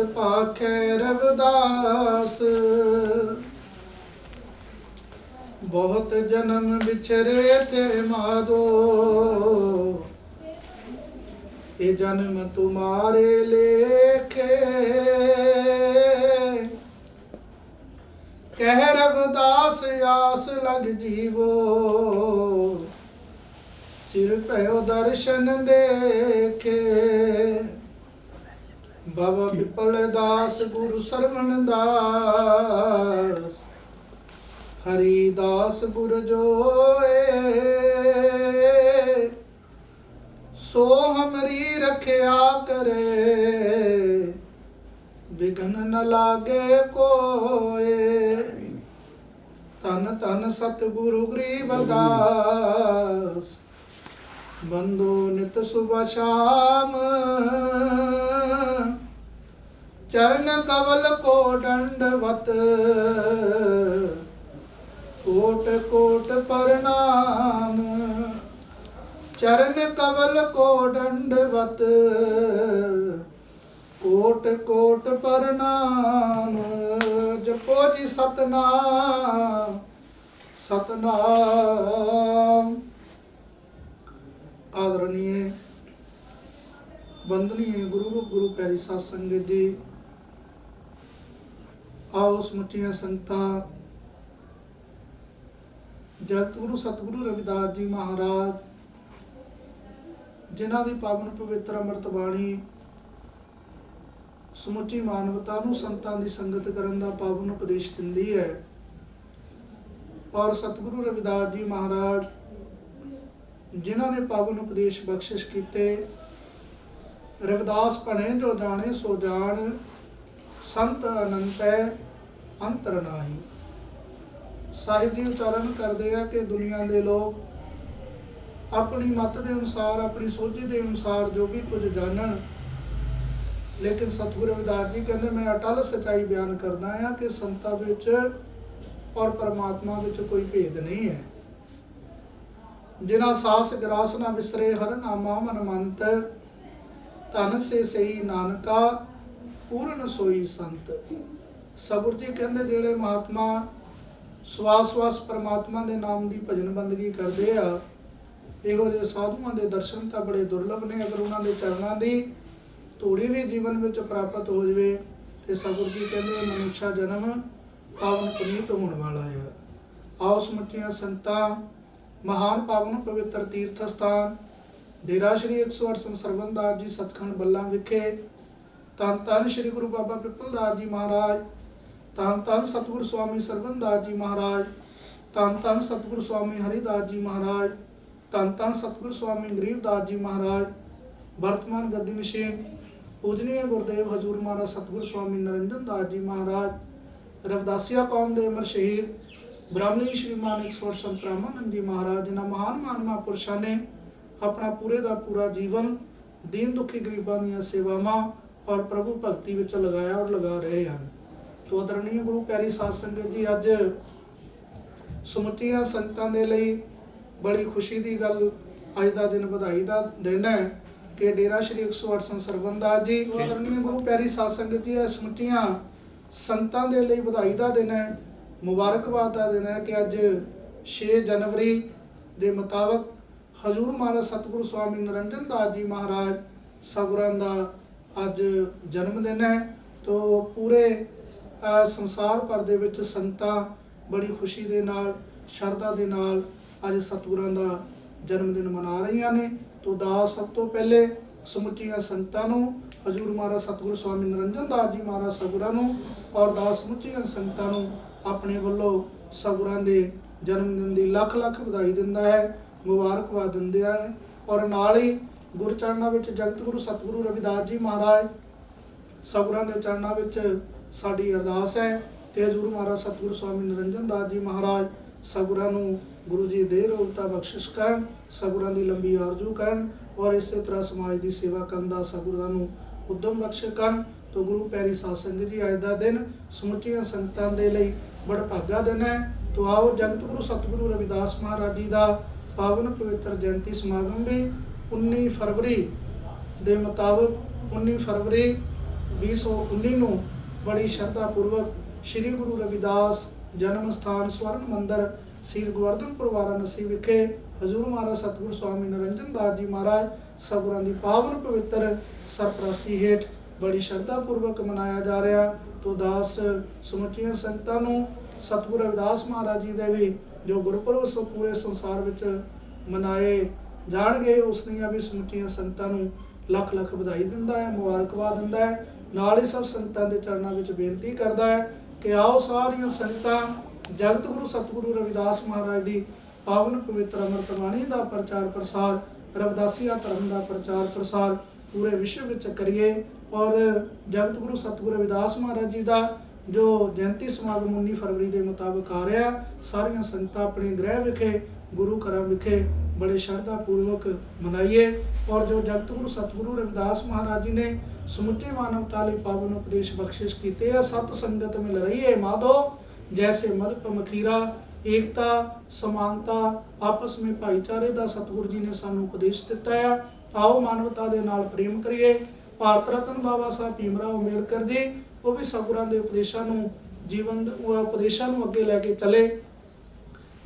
ਸਤ ਪਾਖੈ ਰਵਦਾਸ। ਬਹੁਤ ਜਨਮ ਵਿਛਰੇ ਤੇ ਮਾਦੋ। ਇਹ ਜਨਮ ਤੁਮਾਰੇ ਲੇਖੇ। ਕਹਿ ਰਵਦਾਸ, ਆਸ ਲਗ ਜੀਵੋ। ਚਿਰ ਭਇਓ ਦਰਸ਼ਨ ਦੇਖੇ। ਬਾਬਾ ਪਿਪਲ ਦਾਸ, ਗੁਰੂ ਸਰਵਣ ਦਾਸ। ਹਰੀ ਦਾਸ ਗੁਰ ਜੋਏ। ਸੋ ਹਮਰੀ ਰਖਿਆ ਕਰੇ। ਬਿਗਨ ਨ ਲਾਗੇ ਕੋਏ। ਤਨ ਤਨ ਸਤਿਗੁਰੂ ਗਰੀਬ ਗਰੀਬਦਾਸ ਬੰਦੋ ਨਿਤ ਸੁਬਹ ਸ਼ਾਮ। ਚਰਨ ਕਵਲ ਕੋ ਦੰਡਵਤ ਕੋਟ ਕੋਟ ਪ੍ਰਣਾਮ ਚਰਨ ਕਵਲ ਕੋ ਦੰਡਵਤ ਕੋਟ ਕੋਟ ਪ੍ਰਣਾਮ ਜਪੋ ਜੀ ਸਤਨਾਮ ਸਤਨਾਮ। ਆਦਰਣੀਏ ਬੰਦਨੀਏ, ਗੁਰੂ ਗੁਰੂ ਪਿਆਰੀ ਸਾਧ ਸੰਗਤ ਜੀ। ਆਓ ਸਮੁੱਚੀਆਂ ਸੰਗਤਾਂ। ਜਗਤ ਗੁਰੂ ਸਤਿਗੁਰੂ ਰਵਿਦਾਸ ਜੀ ਮਹਾਰਾਜ, ਜਿਨ੍ਹਾਂ ਦੀ ਪਾਵਨ ਪਵਿੱਤਰ ਅੰਮ੍ਰਿਤ ਬਾਣੀ ਸਮੁੱਚੀ ਮਾਨਵਤਾ ਨੂੰ ਸੰਤਾਂ ਦੀ ਸੰਗਤ ਕਰਨ ਦਾ ਪਾਵਨ ਉਪਦੇਸ਼ ਦਿੰਦੀ ਹੈ। ਔਰ ਸਤਿਗੁਰੂ ਰਵਿਦਾਸ ਜੀ ਮਹਾਰਾਜ, ਜਿਨ੍ਹਾਂ ਨੇ ਪਾਵਨ ਉਪਦੇਸ਼ ਬਖਸ਼ਿਸ਼ ਕੀਤੇ, ਰਵਿਦਾਸ ਭਣੇ ਜੋ ਜਾਣੇ ਸੋ ਜਾਣ। ਸੰਤ ਅਨੰਤ ਹੈ, ਅੰਤਰ ਨਾਹੀ। ਸਾਹਿਬ ਜੀ ਉਚਾਰਨ ਕਰਦੇ ਆ ਕਿ ਦੁਨੀਆ ਦੇ ਲੋਕ ਆਪਣੀ ਮਤ ਦੇ ਅਨੁਸਾਰ, ਆਪਣੀ ਸੋਝੀ ਦੇ ਅਨੁਸਾਰ ਜੋ ਵੀ ਕੁਝ ਜਾਣਨ। ਲੇਕਿਨ ਸਤਿਗੁਰੂ ਰਵਿਦਾਸ ਜੀ ਕਹਿੰਦੇ, ਮੈਂ ਅਟਲ ਸਚਾਈ ਬਿਆਨ ਕਰਦਾ ਆ ਕਿ ਸੰਤਾਂ ਵਿੱਚ ਔਰ ਪਰਮਾਤਮਾ ਵਿੱਚ ਕੋਈ ਭੇਦ ਨਹੀਂ ਹੈ। ਜਿਨਾ ਸਾਸ ਗਰਾਸ ਨਾ ਵਿਸਰੇ ਹਰ ਨਾਮਾ ਮਨ ਮੰਤ ਤਨ ਸੇ ਸਹੀ ਨਾਨਕਾ ਪੂਰਨ ਸੋਈ ਸੰਤ। ਸਤਿਗੁਰੂ ਜੀ ਕਹਿੰਦੇ, ਜਿਹੜੇ ਮਹਾਤਮਾ ਸਵਾਸ ਸਵਾਸ ਪਰਮਾਤਮਾ ਦੇ ਨਾਮ ਦੀ ਭਜਨ ਬੰਦਗੀ ਕਰਦੇ ਆ, ਇਹੋ ਜਿਹੇ ਸਾਧੂਆਂ ਦੇ ਦਰਸ਼ਨ ਤਾਂ ਬੜੇ ਦੁਰਲਭ ਨੇ। ਅਗਰ ਉਹਨਾਂ ਦੇ ਚਰਨਾਂ ਦੀ ਧੂੜੀ ਵੀ ਜੀਵਨ ਵਿੱਚ ਪ੍ਰਾਪਤ ਹੋ ਜਵੇ, ਤੇ ਸਤਿਗੁਰੂ ਜੀ ਕਹਿੰਦੇ, ਇਹ ਮਨੁੱਖਾ ਜਨਮ ਪਾਵਨ ਪੁਨੀਤ ਹੋਣ ਵਾਲਾ ਹੈ ਆਓ ਸਮੁੱਚੀਆਂ ਸੰਤਾਂ, ਮਹਾਨ ਪਾਵਨ ਪਵਿੱਤਰ ਤੀਰਥ ਸਥਾਨ ਡੇਰਾ ਸ਼੍ਰੀ 108 ਸੰਸਰਵਨ ਦਾਸ ਜੀ ਸਤਖੰਡ ਬੱਲਾ ਵਿਖੇ ਧੰਨ ਧੰਨ ਸ਼੍ਰੀ ਗੁਰੂ ਬਾਬਾ ਪਿੱਪਲ ਦਾਸ ਜੀ ਮਹਾਰਾਜ ਧੰਨ ਧੰਨ ਸਤਿਗੁਰ ਸਵਾਮੀ ਸਰਵਨ ਦਾਸ ਜੀ ਮਹਾਰਾਜ ਧੰਨ ਧੰਨ ਸਤਿਗੁਰ ਸਵਾਮੀ ਹਰੀਦਾਸ ਜੀ ਮਹਾਰਾਜ ਧੰਨ ਧੰਨ ਸਤਿਗੁਰ ਸਵਾਮੀ ਗਰੀਬਦਾਸ ਜੀ ਮਹਾਰਾਜ, ਵਰਤਮਾਨ ਗੱਦੀ ਨਸ਼ੀਨ ਪੂਜਨੀय ਗੁਰਦੇਵ ਹਜ਼ੂਰ ਮਹਾਰਾਜ ਸਤਿਗੁਰ ਸਵਾਮੀ ਨਰਿੰਦਰ ਦਾਸ ਜੀ ਮਹਾਰਾਜ, ਰਵਦਾਸੀਆ ਕੌਮ ਦੇ ਅਮਰ ਸ਼ਹੀਦ ਬ੍ਰਾਹਮਣੀ ਸ਼੍ਰੀ ਮਾਨਿਕ ਸੋਟ ਸੰਤ ਰਾਮਾਨੰਦ ਜੀ ਮਹਾਰਾਜ, ਜਿਨ੍ਹਾਂ ਮਹਾਨ ਮਹਾਨ ਮਹਾਂਪੁਰਸ਼ਾਂ ਨੇ ਆਪਣਾ ਪੂਰੇ ਦਾ ਪੂਰਾ ਜੀਵਨ ਦੀਨ ਦੁਖੀ ਗਰੀਬਾਂ ਦੀਆਂ ਸੇਵਾਵਾਂ ਔਰ ਪ੍ਰਭੂ ਭਗਤੀ ਵਿੱਚ ਲਗਾਇਆ ਔਰ ਲਗਾ ਰਹੇ ਹਨ। ਤੋ ਆਦਰਣੀय ਗੁਰੂ ਪਿਆਰੀ ਸਾਧ ਸੰਗਤ ਜੀ ਅੱਜ ਸਮੁੱਚੀਆਂ ਸੰਗਤਾਂ ਦੇ ਲਈ ਬੜੀ ਖੁਸ਼ੀ ਦੀ ਗੱਲ ਅੱਜ ਦਾ ਦਿਨ ਵਧਾਈ ਦਾ ਦਿਨ ਹੈ ਕਿ ਡੇਰਾ ਸ਼੍ਰੀ 108 ਸੰਸਰਵੰਦਾ ਜੀ ਆਦਰਣੀय ਗੁਰੂ ਪਿਆਰੀ ਸਾਧ ਸੰਗਤ ਜੀ ਇਹ ਸਮੁੱਚੀਆਂ ਸੰਗਤਾਂ ਦੇ ਲਈ ਵਧਾਈ ਦਾ ਦਿਨ ਹੈ ਮੁਬਾਰਕਬਾਦ ਦਾ ਦਿਨ ਹੈ ਕਿ ਅੱਜ 6 ਜਨਵਰੀ ਦੇ ਮੁਤਾਬਕ ਹਜ਼ੂਰ ਮਹਾਰਾਜ ਸਤਿਗੁਰੂ ਸਵਾਮੀ ਨਰਿੰਦਰ ਦਾਸ ਜੀ ਮਹਾਰਾਜ ਸਗੁਰਾਂ ਦਾ ਅੱਜ ਜਨਮ ਦਿਨ ਹੈ, ਤੋ ਪੂਰੇ ਸੰਸਾਰ ਭਰ ਦੇ ਵਿੱਚ ਸੰਗਤਾਂ ਬੜੀ ਖੁਸ਼ੀ ਦੇ ਨਾਲ, ਸ਼ਰਧਾ ਦੇ ਨਾਲ ਅੱਜ ਸਤਿਗੁਰਾਂ ਦਾ ਜਨਮ ਦਿਨ ਮਨਾ ਰਹੀਆਂ ਨੇ। ਤੋ ਦਾਸ ਸਭ ਤੋਂ ਪਹਿਲੇ ਸਮੁੱਚੀਆਂ ਸੰਗਤਾਂ ਨੂੰ, ਹਜ਼ੂਰ ਮਹਾਰਾਜ ਸਤਿਗੁਰੂ ਸਵਾਮੀ ਨਿਰੰਜਨ ਦਾਸ ਜੀ ਮਹਾਰਾਜ ਸਗੁਰਾਂ ਨੂੰ ਔਰ ਦਾਸ ਸਮੁੱਚੀਆਂ ਸੰਗਤਾਂ ਨੂੰ ਆਪਣੇ ਵੱਲੋਂ ਸਗੁਰਾਂ ਦੇ ਜਨਮ ਦਿਨ ਦੀ ਲੱਖ ਲੱਖ ਵਧਾਈ ਦਿੰਦਾ ਹੈ ਮੁਬਾਰਕਬਾਦ ਦਿੰਦਾ ਹੈ ਔਰ ਨਾਲ ਹੀ ਗੁਰ ਚਰਨਾਂ ਵਿੱਚ ਜਗਤ ਗੁਰੂ ਸਤਿਗੁਰੂ ਰਵਿਦਾਸ ਜੀ ਮਹਾਰਾਜ ਸਤਿਗੁਰਾਂ ਦੇ ਚਰਨਾਂ ਵਿੱਚ ਸਾਡੀ ਅਰਦਾਸ ਹੈ। ਤੇਜ਼ ਗੁਰੂ ਮਹਾਰਾਜ ਸਤਿਗੁਰੂ ਸਵਾਮੀ ਨਿਰੰਜਨ ਦਾਸ ਜੀ ਮਹਾਰਾਜ ਸਤਿਗੁਰਾਂ ਨੂੰ ਗੁਰੂ ਜੀ ਦੇ ਰੂਪਤਾ ਬਖਸ਼ਿਸ਼ ਕਰਨ ਸਤਿਗੁਰਾਂ ਦੀ ਲੰਬੀ ਆਰਜ਼ੂ ਕਰਨ ਔਰ ਇਸੇ ਤਰ੍ਹਾਂ ਸਮਾਜ ਦੀ ਸੇਵਾ ਕਰਨ ਦਾ ਸਤਿਗੁਰਾਂ ਨੂੰ ਉਦਮ ਬਖਸ਼ ਕਰਨ ਤੋ ਗੁਰੂ ਪੈਰੀ ਸਾਧ ਸੰਗਤ ਜੀ ਅੱਜ ਦਾ ਦਿਨ ਸਮੁੱਚੀਆਂ ਸੰਗਤਾਂ ਦੇ ਲਈ ਬੜਾ ਭਾਗਾ ਦਿਨ ਹੈ। ਤੋ ਆਓ ਜਗਤ ਗੁਰੂ ਸਤਿਗੁਰੂ ਰਵਿਦਾਸ ਮਹਾਰਾਜ ਜੀ ਦਾ ਪਾਵਨ ਪਵਿੱਤਰ ਜਯੰਤੀ ਸਮਾਗਮ ਵੀ 19 ਫਰਵਰੀ ਦੇ ਮੁਤਾਬਕ 19 ਫਰਵਰੀ 2019 ਨੂੰ ਬੜੀ ਸ਼ਰਧਾ ਪੂਰਵਕ ਸ੍ਰੀ ਗੁਰੂ ਰਵਿਦਾਸ ਜਨਮ ਸਥਾਨ ਸਵਰਨ ਮੰਦਰ ਸ੍ਰੀ ਗੋਵਰਧਨਪੁਰ ਵਾਰਾਣਸੀ ਵਿਖੇ ਹਜ਼ੂਰ ਮਹਾਰਾਜ ਸਤਿਗੁਰੂ ਸਵਾਮੀ ਨਰਿੰਦਰ ਦਾਸ ਜੀ ਮਹਾਰਾਜ ਸਭਰਾਂ ਦੀ ਪਾਵਨ ਪਵਿੱਤਰ ਸਰਪ੍ਰਸਤੀ ਹੇਠ ਬੜੀ ਸ਼ਰਧਾ ਪੂਰਵਕ ਮਨਾਇਆ ਜਾ ਰਿਹਾ। ਤੋਂ ਦਾਸ ਸਮੁੱਚੀਆਂ ਸੰਗਤਾਂ ਨੂੰ ਸਤਿਗੁਰ ਰਵਿਦਾਸ ਮਹਾਰਾਜ ਜੀ ਦੇ ਵੀ ਜੋ ਗੁਰਪੁਰਬ ਸ ਪੂਰੇ ਸੰਸਾਰ ਵਿੱਚ ਮਨਾਏ ਜਾਣਗੇ, ਉਸ ਦੀਆਂ ਵੀ ਸਮੁੱਚੀਆਂ ਸੰਗਤਾਂ ਨੂੰ ਲੱਖ ਲੱਖ ਵਧਾਈ ਦਿੰਦਾ ਹੈ ਮੁਬਾਰਕਬਾਦ ਦਿੰਦਾ ਹੈ। ਨਾਲ ਹੀ ਸਭ ਸੰਗਤਾਂ ਦੇ ਚਰਨਾਂ ਵਿੱਚ ਬੇਨਤੀ ਕਰਦਾ ਹੈ ਕਿ ਆਓ ਸਾਰੀਆਂ ਸੰਗਤਾਂ ਜਗਤ ਗੁਰੂ ਸਤਿਗੁਰੂ ਰਵਿਦਾਸ ਮਹਾਰਾਜ ਦੀ ਪਾਵਨ ਪਵਿੱਤਰ ਅੰਮ੍ਰਿਤ ਬਾਣੀ ਦਾ ਪ੍ਰਚਾਰ ਪ੍ਰਸਾਰ, ਰਵਿਦਾਸੀਆ ਧਰਮ ਦਾ ਪ੍ਰਚਾਰ ਪ੍ਰਸਾਰ ਪੂਰੇ ਵਿਸ਼ਵ ਵਿੱਚ ਕਰੀਏ ਔਰ ਜਗਤ ਗੁਰੂ ਸਤਿਗੁਰੂ ਰਵਿਦਾਸ ਮਹਾਰਾਜ ਜੀ ਦਾ ਜੋ ਜਯੰਤੀ ਸਮਾਗਮ 19 ਫਰਵਰੀ ਦੇ ਮੁਤਾਬਕ ਆ ਰਿਹਾ, ਸਾਰੀਆਂ ਸੰਗਤਾਂ ਆਪਣੇ ਗ੍ਰਹਿ ਵਿਖੇ, ਗੁਰੂ ਘਰਾਂ ਵਿਖੇ ਬੜੇ ਸ਼ਰਧਾ ਪੂਰਵਕ ਮਨਾਈਏ ਔਰ ਜੋ ਜਗਤ ਗੁਰੂ ਸਤਿਗੁਰੂ ਰਵਿਦਾਸ ਮਹਾਰਾਜ ਜੀ ਨੇ ਸਮੁੱਚੀ ਮਾਨਵਤਾ ਲਈ ਪਾਵਨ ਉਪਦੇਸ਼ ਬਖਸ਼ਿਸ਼ ਕੀਤੇ ਆ, ਸਤ ਸੰਗਤ ਮਿਲ ਰਹੀ ਹੈ। ਮਾਧੋ, ਜੈਸੇ ਮਦਪ ਮਖੀਰਾ ਏਕਤਾ, ਸਮਾਨਤਾ, ਆਪਸ ਵਿੱਚ ਭਾਈਚਾਰੇ ਦਾ ਸਤਿਗੁਰੂ ਜੀ ਨੇ ਸਾਨੂੰ ਉਪਦੇਸ਼ ਦਿੱਤਾ ਹੈ ਆਓ ਮਾਨਵਤਾ ਦੇ ਨਾਲ ਪ੍ਰੇਮ ਕਰੀਏ। ਭਾਰਤ ਰਤਨ ਬਾਬਾ ਸਾਹਿਬ ਭੀਮਰਾਓ ਅੰਬੇਡਕਰ ਜੀ, ਉਹ ਵੀ ਸਤਿਗੁਰਾਂ ਦੇ ਉਪਦੇਸ਼ਾਂ ਨੂੰ ਜੀਵਨ ਉਪਦੇਸ਼ਾਂ ਨੂੰ ਅੱਗੇ ਲੈ ਕੇ ਚੱਲੇ।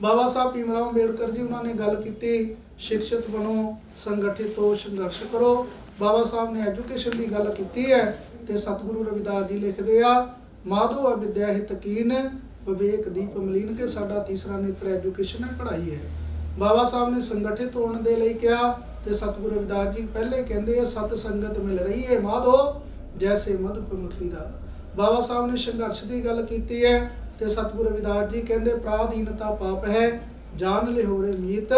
ਬਾਬਾ ਸਾਹਿਬ ਭੀਮਰਾਓ ਅੰਬੇਡਕਰ ਜੀ ਉਹਨਾਂ ਨੇ ਗੱਲ ਕੀਤੀ, ਸ਼ਿਕਸ਼ਿਤ ਬਣੋ, ਸੰਗਠਿਤ ਹੋ, ਸੰਘਰਸ਼ ਕਰੋ। ਬਾਬਾ ਸਾਹਿਬ ਨੇ ਐਜੂਕੇਸ਼ਨ ਦੀ ਗੱਲ ਕੀਤੀ ਹੈ ਤੇ ਸਤਿਗੁਰੂ ਰਵਿਦਾਸ ਜੀ ਲਿਖਦੇ ਆ, ਮਾਧੋ ਅਵਿਦਿਆ ਹਿਤ ਕੀਨ, ਵਿਵੇਕ ਦੀਪ ਮਲੀਨ ਕੇ ਸਾਡਾ ਤੀਸਰਾ ਨੇਤਰ ਐਜੂਕੇਸ਼ਨ ਹੈ, ਪੜ੍ਹਾਈ ਹੈ। ਬਾਬਾ ਸਾਹਿਬ ਨੇ ਸੰਗਠਿਤ ਹੋਣ ਦੇ ਲਈ ਕਿਹਾ ਤੇ ਸਤਿਗੁਰੂ ਰਵਿਦਾਸ ਜੀ ਪਹਿਲੇ ਕਹਿੰਦੇ ਆ, ਸਤ ਸੰਗਤ ਮਿਲ ਰਹੀ ਹੈ ਮਾਧੋ, ਜੈਸੇ ਮਧੁਪ ਦਾ। ਬਾਬਾ ਸਾਹਿਬ ਨੇ ਸੰਘਰਸ਼ ਦੀ ਗੱਲ ਕੀਤੀ ਹੈ ਤੇ ਸਤਿਗੁਰ ਰਵਿਦਾਸ ਜੀ ਕਹਿੰਦੇ, ਪ੍ਰਾਧੀਨਤਾ ਪਾਪ ਹੈ ਜਾਣ ਲਿਹੋਰੇ ਮੀਤ,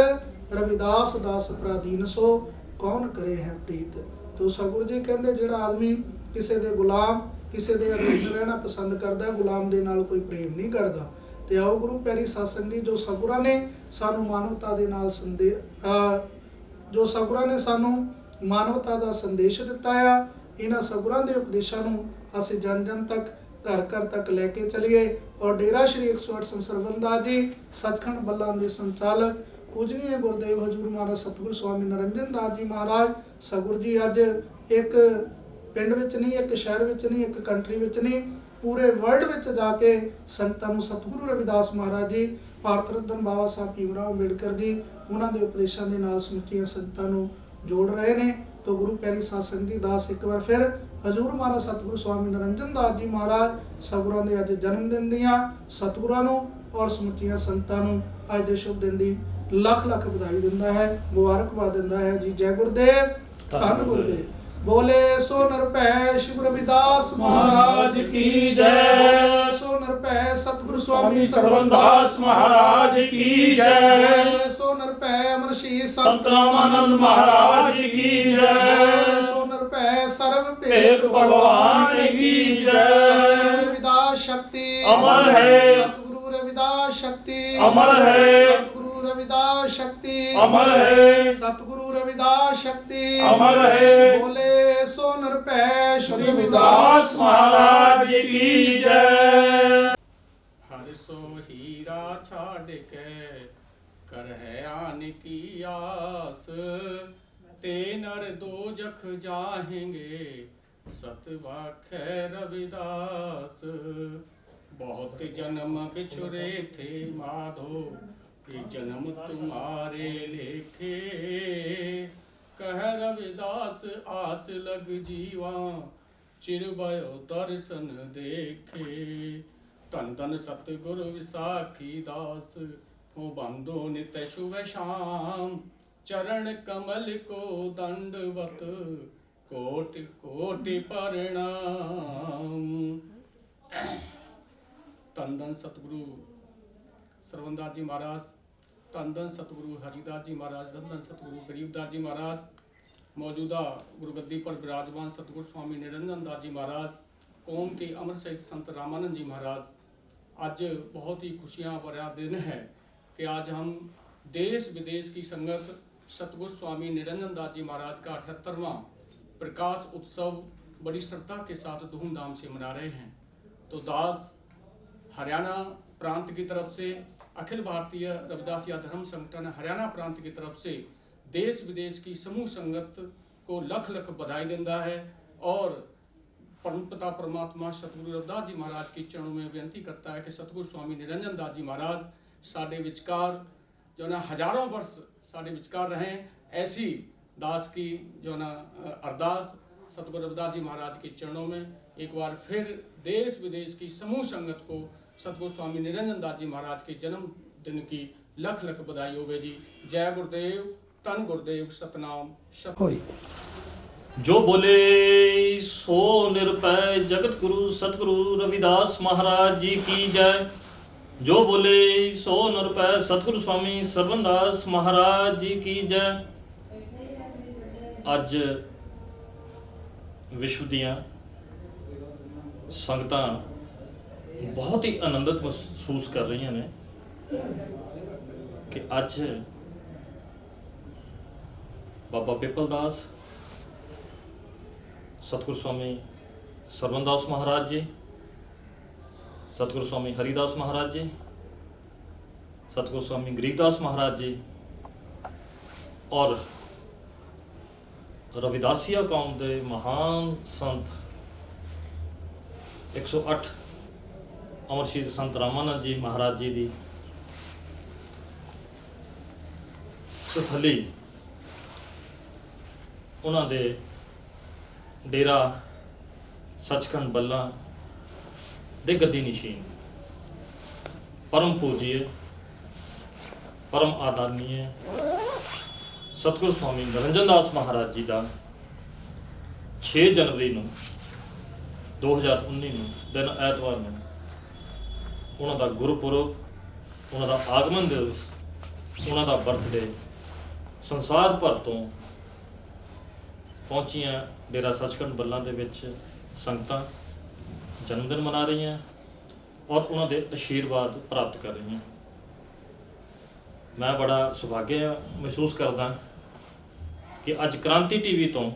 ਰਵਿਦਾਸ ਦਾਸ ਪ੍ਰਾਧੀਨ ਸੋ, ਕੌਣ ਕਰੇ ਹੈ ਪ੍ਰੀਤ? ਤੋ ਸਤਿਗੁਰੂ ਜੀ ਕਹਿੰਦੇ, ਜਿਹੜਾ ਆਦਮੀ ਕਿਸੇ ਦੇ ਗੁਲਾਮ, ਕਿਸੇ ਦੇ ਅਧੀਨ ਰਹਿਣਾ ਪਸੰਦ ਕਰਦਾ, ਗੁਲਾਮ ਦੇ ਨਾਲ ਕੋਈ ਪ੍ਰੇਮ ਨਹੀਂ ਕਰਦਾ, ਤੇ ਆਓ ਗੁਰੂ ਪਿਆਰੀ ਸਾਸੰਗ ਜੀ, ਜੋ ਸਤਿਗੁਰਾਂ ਨੇ ਸਾਨੂੰ ਮਾਨਵਤਾ ਦੇ ਨਾਲ ਸੰਦੇ ਜੋ ਸਤਿਗੁਰਾਂ ਨੇ ਸਾਨੂੰ ਮਾਨਵਤਾ ਦਾ ਸੰਦੇਸ਼ ਦਿੱਤਾ ਆ, ਇਹਨਾਂ ਸਤਿਗੁਰਾਂ ਦੇ ਉਪਦੇਸ਼ਾਂ ਨੂੰ ਅਸੀਂ ਜਨ ਜਨ ਤੱਕ ਘਰ ਘਰ ਤੱਕ ਲੈ ਕੇ ਚਲੀਏ ਔਰ ਡੇਰਾ ਸ਼੍ਰੀ 108 ਸੰਸਰਵੰਦਾ ਜੀ, ਸੱਚਖੰਡ ਬੱਲਾਂ ਦੇ ਸੰਚਾਲਕ ਪੂਜਨੀय ਗੁਰਦੇਵ ਹਜੂਰ ਮਹਾਰਾਜ ਸਤਿਗੁਰ ਸਵਾਮੀ ਨਰਿੰਦਰ ਦਾਸ ਜੀ ਮਹਾਰਾਜ, ਸਤਿਗੁਰ ਜੀ ਅੱਜ ਇੱਕ ਪਿੰਡ ਵਿੱਚ ਨਹੀਂ, ਇੱਕ ਸ਼ਹਿਰ ਵਿੱਚ ਨਹੀਂ, ਇੱਕ ਕੰਟਰੀ ਵਿੱਚ ਨਹੀਂ, ਪੂਰੇ ਵਰਲਡ ਵਿੱਚ ਜਾ ਕੇ ਸੰਗਤਾਂ ਨੂੰ ਸਤਿਗੁਰੂ ਰਵਿਦਾਸ ਮਹਾਰਾਜ ਜੀ, ਭਾਰਤ ਰਤਨ ਬਾਬਾ ਸਾਹਿਬ ਭੀਮਰਾਓ ਅੰਬੇਡਕਰ ਜੀ, ਉਹਨਾਂ ਦੇ ਉਪਦੇਸ਼ਾਂ ਦੇ ਨਾਲ ਸਮੁੱਚੀਆਂ ਸੰਗਤਾਂ ਨੂੰ ਜੋੜ ਰਹੇ ਨੇ। ਤੋ ਗੁਰੂ ਪਿਆਰੀ ਸਾਧ ਸੰਗਤ ਜੀ, ਦਾਸ ਇੱਕ ਵਾਰ ਫਿਰ ਹਜ਼ੂਰ ਮਹਾਰਾਜ ਸਤਿਗੁਰੂ ਸਵਾਮੀ ਨਰਿੰਦਰ ਦਾਸ ਜੀ ਮਹਾਰਾਜ ਸਤਿਗੁਰਾਂ ਦੇ ਅੱਜ ਜਨਮ ਦਿਨ ਦੀਆਂ ਸਤਿਗੁਰਾਂ ਨੂੰ ਔਰ ਸਮੁੱਚੀਆਂ ਸੰਗਤਾਂ ਨੂੰ ਅੱਜ ਦੇ ਸ਼ੁਭ ਦਿਨ ਦੀ ਲੱਖ ਲੱਖ ਵਧਾਈ ਦਿੰਦਾ ਹੈ ਮੁਬਾਰਕਬਾਦ ਦਿੰਦਾ ਹੈ ਜੀ। ਜੈ ਗੁਰਦੇਵ ਧੰਨ ਗੁਰਦੇਵ। ਬੋਲੇ ਸੋ ਨਰਪੈ ਸ਼ਿਵ ਰਵਿਦਾਸ ਮਹਾਰਾਜ ਕੀ ਜੈ। ਸੋ ਨਰਪੈ ਸਤਿਗੁਰੂ ਸਵਾਮੀ ਸਰਵਨਦਾਸ ਮਹਾਰਾਜ ਕੀ ਜੈ। ਸੋ ਨਰਪੈ ਅਮਰਸ਼ੀ ਸੰਤ ਸੰਤ ਰਾਮਾਨੰਦ ਮਹਾਰਾਜ ਕੀ ਜੈ। ਸੋ ਸਰਵ ਭੇਖ ਭਗਵਾਨ ਕੀ ਜੈ। ਸਤਿਗੁਰੂ ਰਵਿਦਾਸ ਸ਼ਕਤੀ। ਅਮਰ ਹੈ। ਸਤਿਗੁਰੂ ਰਵਿਦਾਸ ਸ਼ਕਤੀ। ਅਮਰ ਹੈ। ਸਤਿਗੁਰੂ ਰਵਿਦਾਸ ਸ਼ਕਤੀ। ਅਮਰ ਹੈ। ਸਤਿਗੁਰੂ ਰਵਿਦਾਸ ਸ਼ਕਤੀ। ਅਮਰ ਹੈ। ਬੋਲੇ ਸੋ ਨਰਪੈ ਸ਼੍ਰੀ ਰਵਿਦਾਸ ਰਵਿਦਾਸ ਮਹਾਰਾਜ ਕੀ ਜੈ। ਹਰ ਸੋ ਹੀਰਾ ਛਾੜ ਕੇ ਕਰ ਹੈ ਆਨ ਕੀ ਆਸ। ਤੇ ਨਰ ਦੋ ਜਖ ਜਾਹੇਂਗੇ। ਸਤ ਵਾਖੈ ਰਵਿਦਾਸ, ਬਹੁਤ ਜਨਮ ਬਿਛੁਰੇ ਥੇ ਮਾਧੋ, ਇਹ ਜਨਮ ਤੁਮਾਰੇ ਲੇਖੇ। ਕਹਿ ਰਵਿਦਾਸ, ਆਸ ਲਗ ਜੀਵਾ, ਚਿਰ ਬਇਓ ਦਰਸ਼ਨ ਦੇਖੇ। ਧੰਨ ਧੰਨ ਸਤਿਗੁਰ ਵਿਸਾਖੀ ਦਾਸ, ਹੋ ਬੰਦੋ ਨਿਤ ਸ਼ੁਭ ਸ਼ਾਮ। चरण कमल को दंडवत, कोटि कोटि परिणाम। सतगुरु सरवनदास जी महाराज, तंदन सतगुरु हरिदास जी महाराज, तंदन सतगुरु गरीबदास जी महाराज, मौजूदा गुरुगद्दी पर विराजमान सतगुरु स्वामी निरंजन दास जी महाराज, कौम के अमर शहीद संत रामानंद जी महाराज, आज बहुत ही खुशियाँ भरा दिन है कि आज हम देश विदेश की संगत सतगुरु स्वामी निरंजन दास जी महाराज का अठहत्तरवा प्रकाश उत्सव बड़ी श्रद्धा के साथ धूमधाम से मना रहे हैं। तो दास, हरियाणा प्रांत की तरफ़ से, अखिल भारतीय रविदास या धर्म संगठन हरियाणा प्रांत की तरफ़ से देश विदेश की समूह संगत को लख लख बधाई देता है और परम पिता परमात्मा सतगुरु रविदास जी महाराज के चरणों में बेनती करता है कि सतगुरु स्वामी निरंजन दास जी महाराज साडे विचकार जो ना, हज़ारों वर्ष साढ़े रहे ऐसी दास की जो है ना अरदास सतगुरु रविदास जी महाराज के चरणों में एक बार फिर देश विदेश की समूह संगत को सतगुरु स्वामी निरंजन दास जी महाराज के जन्म दिन की लख लख बधाई होवे जी। जय गुरुदेव तन गुरुदेव सतनाम सतोई जो बोले सो निरपय जगत गुरु सतगुरु रविदास महाराज जी की जय। ਜੋ ਬੋਲੇ ਸੋ ਨਿਰਪੈ ਸਤਿਗੁਰੂ ਸਵਾਮੀ ਸਰਵਨਦਾਸ ਮਹਾਰਾਜ ਜੀ ਕੀ ਜੈ। ਅੱਜ ਵਿਸ਼ਵ ਦੀਆਂ ਸੰਗਤਾਂ ਬਹੁਤ ਹੀ ਆਨੰਦਿਤ ਮਹਿਸੂਸ ਕਰ ਰਹੀਆਂ ਨੇ ਕਿ ਅੱਜ ਬਾਬਾ ਪਿਪਲ ਦਾਸ, ਸਤਿਗੁਰ ਸਵਾਮੀ ਸਰਵਨਦਾਸ ਮਹਾਰਾਜ ਜੀ ਸਤਿਗੁਰੂ ਸਵਾਮੀ ਹਰੀਦਾਸ ਮਹਾਰਾਜ ਜੀ, ਸਤਿਗੁਰੂ ਸਵਾਮੀ ਗਰੀਬਦਾਸ ਮਹਾਰਾਜ ਜੀ ਔਰ ਰਵਿਦਾਸੀਆ ਕੌਮ ਦੇ ਮਹਾਨ ਸੰਤ 108 ਅਮਰ ਸ਼ਹੀਦ ਸੰਤ ਰਾਮਾਨੰਦ ਜੀ ਮਹਾਰਾਜ ਜੀ ਦੀ ਸਥਲੀ ਉਹਨਾਂ ਦੇ ਡੇਰਾ ਸੱਚਖੰਡ ਬੱਲਾ ਦੇ ਗੱਦੀ ਨਿਸ਼ੀਨ। ਪਰਮ ਪੂਜੀਏ ਪਰਮ ਆਦਰਨੀਏ ਸਤਿਗੁਰ ਸਵਾਮੀ ਨਿਰੰਜਨ ਦਾਸ ਮਹਾਰਾਜ ਜੀ ਦਾ 6 ਜਨਵਰੀ ਨੂੰ 2019 ਨੂੰ, ਦਿਨ ਐਤਵਾਰ ਨੂੰ ਉਹਨਾਂ ਦਾ ਗੁਰਪੁਰਬ, ਉਹਨਾਂ ਦਾ ਆਗਮਨ ਦਿਵਸ, ਉਹਨਾਂ ਦਾ ਬਰਥਡੇ ਸੰਸਾਰ ਭਰ ਤੋਂ ਪਹੁੰਚੀਆਂ ਡੇਰਾ ਸੱਚਖੰਡ ਬੱਲਾਂ ਦੇ ਵਿੱਚ ਸੰਗਤਾਂ ਜਨਮ ਦਿਨ ਮਨਾ ਰਹੀਆਂ ਔਰ ਉਹਨਾਂ ਦੇ ਅਸ਼ੀਰਵਾਦ ਪ੍ਰਾਪਤ ਕਰ ਰਹੀਆਂ। ਮੈਂ ਬੜਾ ਸੁਭਾਗਿਆ ਮਹਿਸੂਸ ਕਰਦਾ ਕਿ ਅੱਜ ਕ੍ਰਾਂਤੀ ਟੀਵੀ ਤੋਂ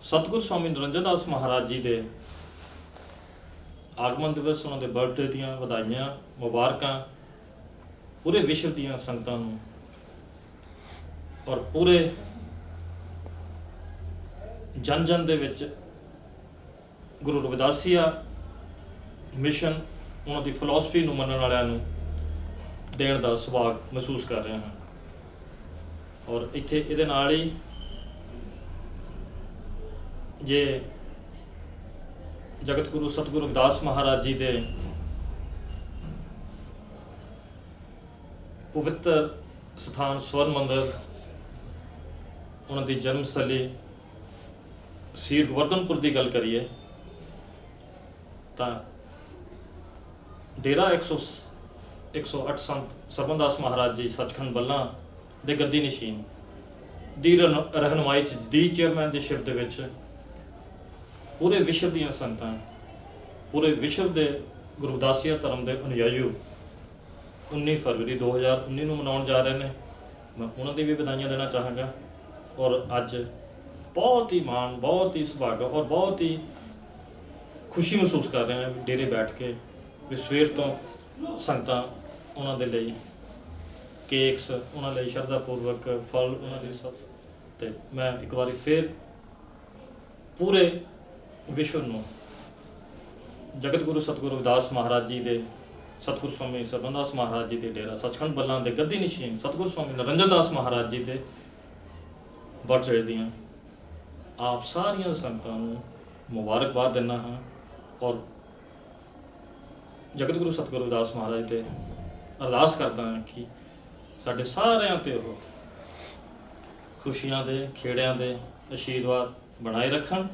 ਸਤਿਗੁਰ ਸਵਾਮੀ ਨਿਰੰਜਨ ਦਾਸ ਮਹਾਰਾਜ ਜੀ ਦੇ ਆਗਮਨ ਦਿਵਸ, ਉਹਨਾਂ ਦੇ ਬਰਥਡੇ ਦੀਆਂ ਵਧਾਈਆਂ, ਮੁਬਾਰਕਾਂ, ਪੂਰੇ ਵਿਸ਼ਵ ਦੀਆਂ ਸੰਗਤਾਂ ਨੂੰ ਔਰ ਪੂਰੇ ਜਨ ਜਨ ਦੇ ਵਿੱਚ ਗੁਰੂ ਰਵਿਦਾਸੀਆ ਮਿਸ਼ਨ ਉਹਨਾਂ ਦੀ ਫਿਲਾਸਫੀ ਨੂੰ ਮੰਨਣ ਵਾਲਿਆਂ ਨੂੰ ਦੇਣ ਦਾ ਸੁਭਾਗ ਮਹਿਸੂਸ ਕਰ ਰਿਹਾ ਹਾਂ। ਔਰ ਇੱਥੇ ਇਹਦੇ ਨਾਲ ਹੀ ਜੇ ਜਗਤ ਗੁਰੂ ਸਤਿਗੁਰੂ ਰਵਿਦਾਸ ਮਹਾਰਾਜ ਜੀ ਦੇ ਪਵਿੱਤਰ ਸਥਾਨ ਸਵਰਨ ਮੰਦਰ, ਉਹਨਾਂ ਦੀ ਜਨਮ ਸਥਲੀ ਸੀਰ ਗਵਰਧਨਪੁਰ ਦੀ ਗੱਲ ਕਰੀਏ ਤਾਂ ਡੇਰਾ 100 108 ਸੰਤ ਸਰਬੰਦਾਸ ਮਹਾਰਾਜ ਜੀ ਸੱਚਖੰਡ ਬੱਲਾ ਦੇ ਗੱਦੀ ਨਸ਼ੀਨ ਦੀ ਰਹਿਨਮਾਈ ਚ, ਦੀ ਚੇਅਰਮੈਨ ਦੇ ਸ਼ਿਪ ਦੇ ਵਿੱਚ ਪੂਰੇ ਵਿਸ਼ਵ ਦੀਆਂ ਸੰਤਾਂ, ਪੂਰੇ ਵਿਸ਼ਵ ਦੇ ਗੁਰਦਾਸੀਆ ਧਰਮ ਦੇ ਅਨੁਯਾਇਓ 19 ਫਰਵਰੀ 2019 ਨੂੰ ਮਨਾਉਣ ਜਾ ਰਹੇ ਨੇ। ਮੈਂ ਉਹਨਾਂ ਦੀ ਵੀ ਵਧਾਈਆਂ ਦੇਣਾ ਚਾਹਾਂਗਾ। ਔਰ ਅੱਜ ਬਹੁਤ ਹੀ ਮਾਣ, ਬਹੁਤ ਹੀ ਸੁਭਾਗ ਔਰ ਬਹੁਤ ਹੀ ਖੁਸ਼ੀ ਮਹਿਸੂਸ ਕਰ ਰਹੇ ਹਾਂ ਵੀ ਡੇਰੇ ਬੈਠ ਕੇ, ਵੀ ਸਵੇਰ ਤੋਂ ਸੰਗਤਾਂ ਉਹਨਾਂ ਦੇ ਲਈ ਕੇਕਸ, ਉਹਨਾਂ ਲਈ ਸ਼ਰਧਾ ਪੂਰਵਕ ਫਲ ਉਹਨਾਂ ਦੀ ਸਭ ਤੇ ਮੈਂ ਇੱਕ ਵਾਰੀ ਫੇਰ ਪੂਰੇ ਵਿਸ਼ਵ ਨੂੰ ਜਗਤ ਗੁਰੂ ਸਤਿਗੁਰੂ ਰਵਿਦਾਸ ਮਹਾਰਾਜ ਜੀ ਦੇ, ਸਤਿਗੁਰੂ ਸਵਾਮੀ ਸਰਬੰਦਾਸ ਮਹਾਰਾਜ ਜੀ ਦੇ ਡੇਰਾ ਸੱਚਖੰਡ ਬੱਲਾਂ ਦੇ ਗੱਦੀ ਨਿਸ਼ੀਨ ਸਤਿਗੁਰੂ ਸਵਾਮੀ ਨਰਿੰਦਰ ਦਾਸ ਮਹਾਰਾਜ ਜੀ ਦੇ ਬਰਥਡੇ ਦੀਆਂ ਆਪ ਸਾਰੀਆਂ ਸੰਗਤਾਂ ਨੂੰ ਮੁਬਾਰਕਬਾਦ ਦਿੰਦਾ ਹਾਂ। ਔਰ ਜਗਤ ਗੁਰੂ ਸਤਿਗੁਰੂ ਰਵਿਦਾਸ ਮਹਾਰਾਜ ਤੇ ਅਰਦਾਸ ਕਰਦਾ ਹਾਂ ਕਿ ਸਾਡੇ ਸਾਰਿਆਂ ਤੇ ਉਹ ਖੁਸ਼ੀਆਂ ਦੇ, ਖੇੜਿਆਂ ਦੇ ਆਸ਼ੀਰਵਾਦ ਬਣਾਏ ਰੱਖਣ।